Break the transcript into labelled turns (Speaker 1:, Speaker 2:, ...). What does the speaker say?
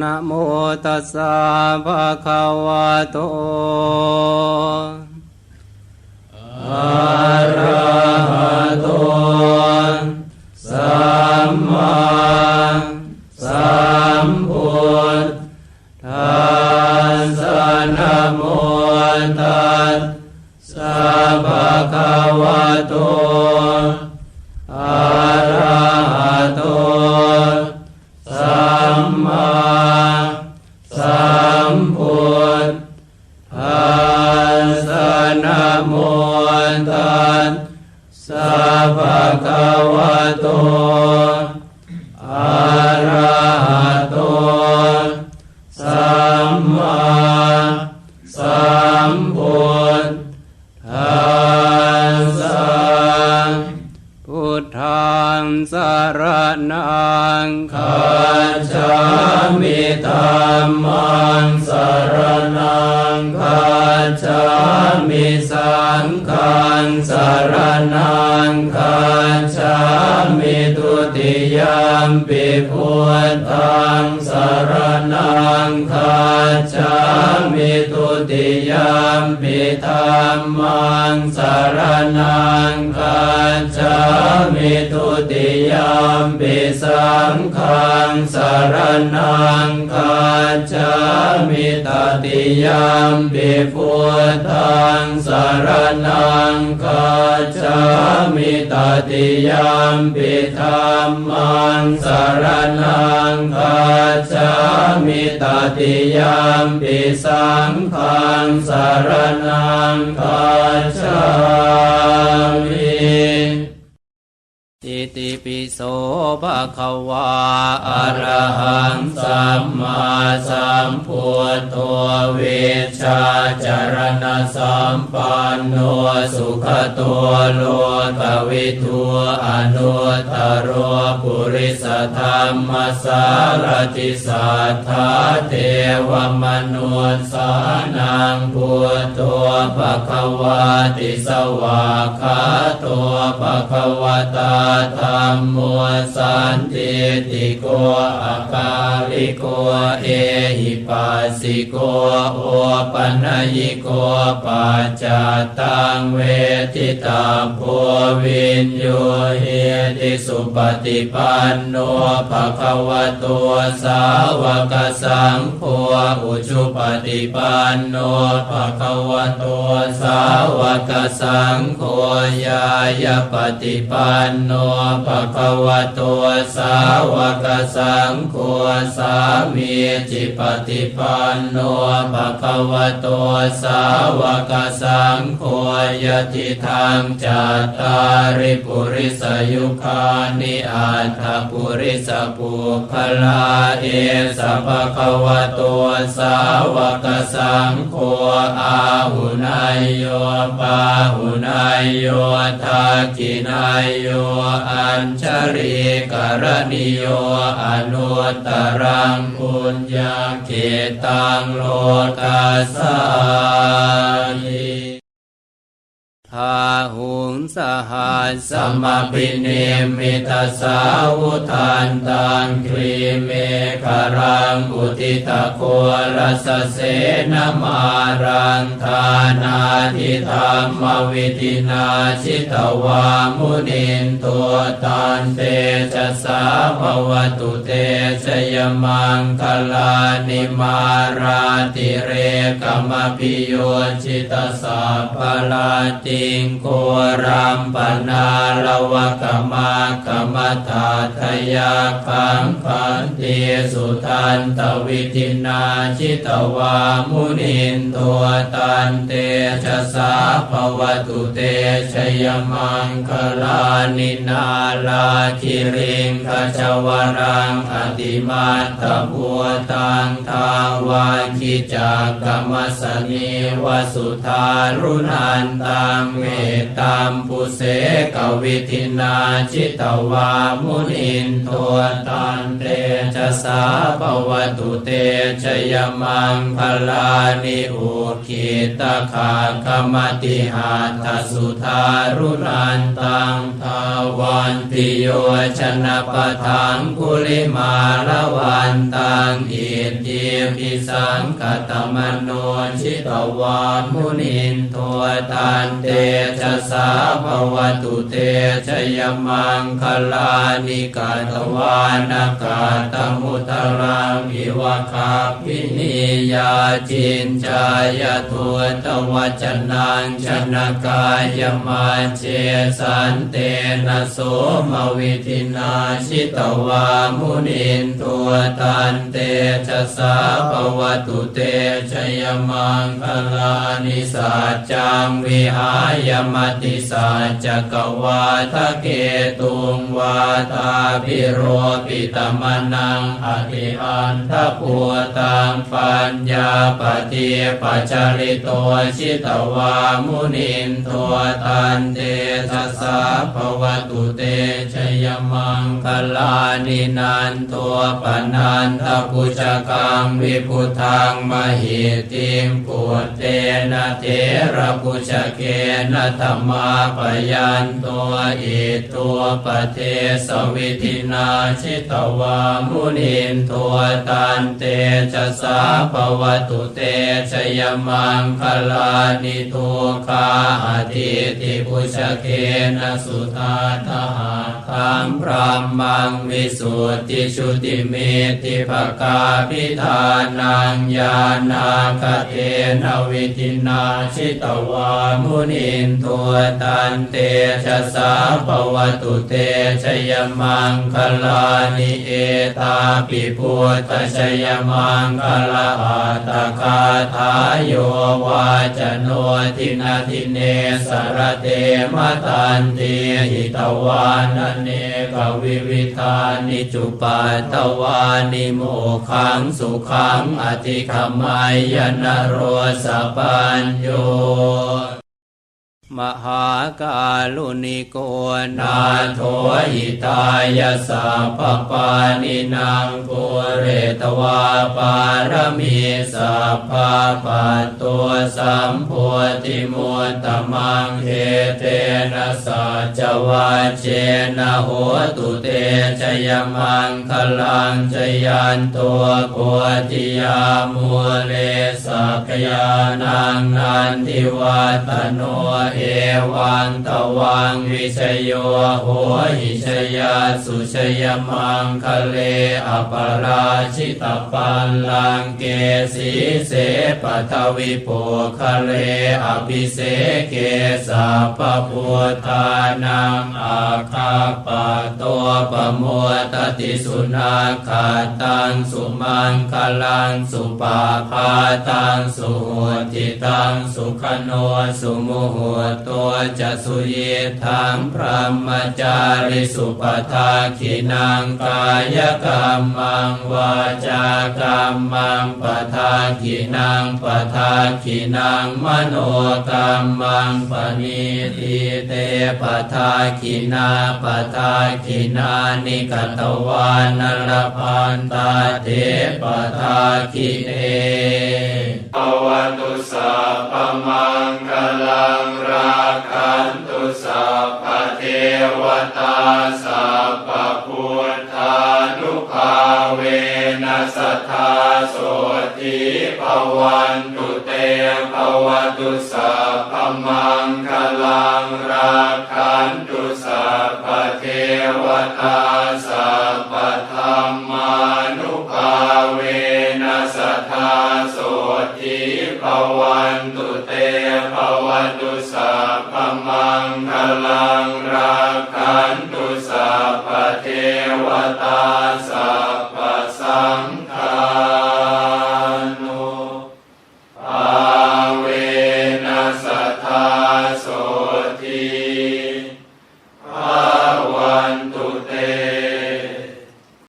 Speaker 1: นะโมตัสสะภะคะวะโต อะระหะโต สัมมา นะโมตัสสะภะคะวะโตอะระหะโตสัมมาสัมพุทธัสสะพุทธังสารนังคัจฉามิธัมมังสารนังคัจฉา มิสัง ฆังสารนังคัจฉามิทุติยามปิพุทธังสารนังคัจฉามิทุติยามปิธัมมังสารนังคัจฉามิทุติยามปิสังฆังสารนังคัจฉามิตติยามปิพุทธังสารนังคัจามิตติยามปิธัมมังสารนังคาจามิตติยามปิสังฆังสารนังคาจามิ อิติปิโสภะคะวาอะระหังสัมมาสัมพุทโธเวชาจารณะสัมปันโนสุขตัวโลกวิทูอนุตตโรปุริสธรรมสารติสัทธาเทวมนุสสานังพุทโธภะคะวาติสวากขาตัวภะคะวตาธรรมโมสันติติโกอาคาลิโกเอหิปัสสิโกโอปัญญิโกปัจจตังเวทิตาโพวินโยเฮติสุปฏิปันโนภะคะวะโตสาวกสังโฆอุชุปฏิปันโนภะคะวะโตสาวกสังโฆยายาปฏิปันโนภะคะวะโตสาวกสังโฆสามีจิปฏิปันโนภะคะวะโตสาวกสังโฆยติทางจัตตาริปุริสยุคานิอัตถปุริสปุคลาเอสภะคะวะโตสาวกสังโฆอาหุนายโยปาหุนายโยทักขินายโยอัญชริกรณิโยอนุตตรังปุญญาเขตังโลกัสสานิ ทาหุงสหัสสมปิเนมิตาสาวุทันตังครีเมฆรังอุติตะโครัสเสนมารังทานาทิธรรมวิธินาชิตวามุนินตัวตันเตจะสาภวตุเตชยมังคลานิมาราติเรกมพิโยชิตสาภลาติงโกรัมปนาลวะกมากมตาทยาคังคันเตสุทันตวิธินาชิตวามุนินตัวตันเตชะสาภวตุเตชยมังคลานินาลาคิริงขจวรังอติมาตบัวตังทาวาคิจากกรรมสนีวสุธารุนันตังเวตัมปุเสกวิธินาชิตวามุนินโทตันเตชะสาภวตุเตชยมังพลานิอุคิตาคาคมติหาทสุธารุนันตังทาวันติโยชนะปะทังกุลิมาละวันตังอิทิปิสังกตมโนชิตวามุนินโทตันเตชะสาภวตุเตชยมังคลานิกาตวานากาตมุตรังอิวะคาปินิยาจินจายทุตวัจนังชนกายมาเจสันเตนะโสมวิธินาชิตวามุนินตัวตันเตชะสาภวตุเตชยมังคลานิสัจจังวิหายมติสัจกวาทะเกตุงวาตาพิโรปิตมนังอธิอันทปัวตังปัญญาปฏิปัจจริโตชิตวามุนินตัวตันเตชะสาภวตุเตชยมังคลานินันตัวปนันทปุจกังวิพุทังมหิติมปุตเตนะเทระปุจเกนะธรรมาปยันตัวอิตัวปเทสวิธินาชิตวามุนินตัวตันเตชะสาภวตุเตชยมังคลานิทุคาอธิติปุชเกนะสุธาทหาคังพระมังวิสุทธิชุติเมติภกาพิธานังญาณาคเทนวิธินาชิตวามุนินตัวตันเตชะสาภวตุเตชยมังคลานิเอตาปิพุทธชยมังคลาอัตคาทายโยวาจโนทินาทิเนสรเตมตันเตหิตวานเนกวิวิธานิจุปัตตวานิโมขังสุขังอธิขมายนโรสปัญโย มหากาลุนิโกนาโทหิตายาสัพพปานินางปุเรตวาปารมีสัพพปัตตัวสัมโพธิมุตตมังเฮเตนะสัจวาเจนะโหตุเตชยมังคลังชยันตัวโพธิยามูเลสักยานังนันทิวัตโนเอวังตวังวิชโยโหหิชยาสุชยมังคะเลอปราชิตปัลลังเกสีเสปทวิโปคะเลอภิเสเกสัพพุทธานังอาคาปะตัวปะมัวตติสุนาคาตังสุมังคลังสุปาพาตังสุโหติตังสุขโนสุโมโตัวจะสุเยทังพระมจาริสุปทาขินังกายกรรมังวาจากรรมังปทาขินังปทาขินังมโนกรรมังปณิทิเตปทาขินาปทาขินานิกตวานรพันตาเทปทาขิเนภวตุสัพพมังคลังรา คันตุสัพพเทวตาสัพพพุทธานุภาเวนัสธาโสติภวันตุเตภวตุสัพพมังคลัง ตา